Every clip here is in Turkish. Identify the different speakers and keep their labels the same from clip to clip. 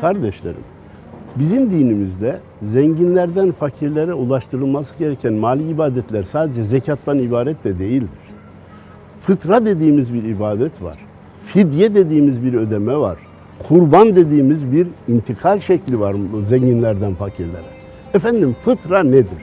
Speaker 1: Kardeşlerim, bizim dinimizde zenginlerden fakirlere ulaştırılması gereken mali ibadetler sadece zekattan ibaret de değildir. Fıtra dediğimiz bir ibadet var. Fidye dediğimiz bir ödeme var. Kurban dediğimiz bir intikal şekli var zenginlerden fakirlere. Efendim fıtra nedir?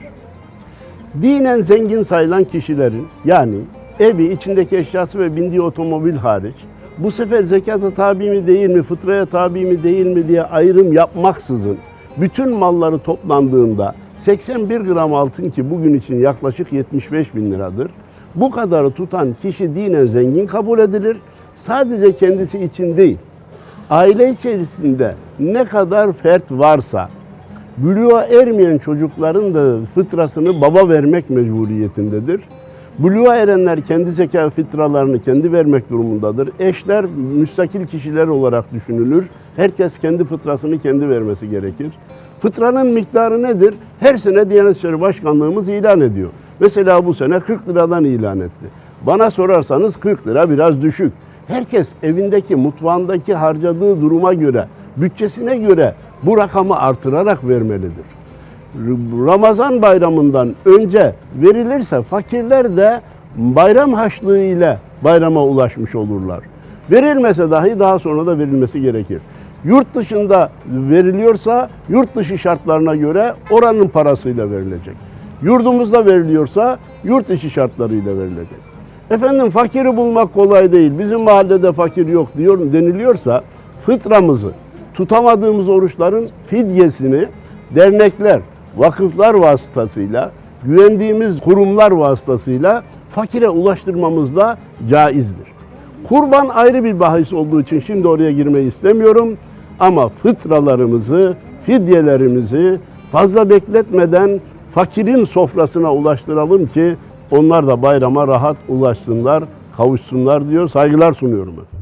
Speaker 1: Dinen zengin sayılan kişilerin yani evi, içindeki eşyası ve bindiği otomobil hariç bu sefer zekata tabi mi değil mi, fıtraya tabi mi değil mi diye ayrım yapmaksızın bütün malları toplandığında 81 gram altın ki bugün için yaklaşık 75 bin liradır. Bu kadarı tutan kişi dinen zengin kabul edilir. Sadece kendisi için değil, aile içerisinde ne kadar fert varsa Buluğa ermeyen çocukların da fıtrasını baba vermek mecburiyetindedir. Buluğa erenler kendi zeka fitralarını kendi vermek durumundadır. Eşler müstakil kişiler olarak düşünülür. Herkes kendi fıtrasını kendi vermesi gerekir. Fıtranın miktarı nedir? Her sene Diyanet İşleri Başkanlığımız ilan ediyor. Mesela bu sene 40 liradan ilan etti. Bana sorarsanız 40 lira biraz düşük. Herkes evindeki, mutfağındaki harcadığı duruma göre, bütçesine göre bu rakamı artırarak vermelidir. Ramazan bayramından önce verilirse fakirler de bayram haçlığı ile bayrama ulaşmış olurlar. Verilmese dahi daha sonra da verilmesi gerekir. Yurt dışında veriliyorsa yurt dışı şartlarına göre oranın parasıyla verilecek. Yurdumuzda veriliyorsa yurt içi şartlarıyla verilecek. Efendim fakiri bulmak kolay değil. Bizim mahallede fakir yok diyor deniliyorsa fıtramızı tutamadığımız oruçların fidyesini dernekler, vakıflar vasıtasıyla, güvendiğimiz kurumlar vasıtasıyla fakire ulaştırmamız da caizdir. Kurban ayrı bir bahis olduğu için şimdi oraya girmeyi istemiyorum. Ama fıtralarımızı, fidyelerimizi fazla bekletmeden fakirin sofrasına ulaştıralım ki onlar da bayrama rahat ulaşsınlar, kavuşsunlar diyor. Saygılar sunuyorum. efendim.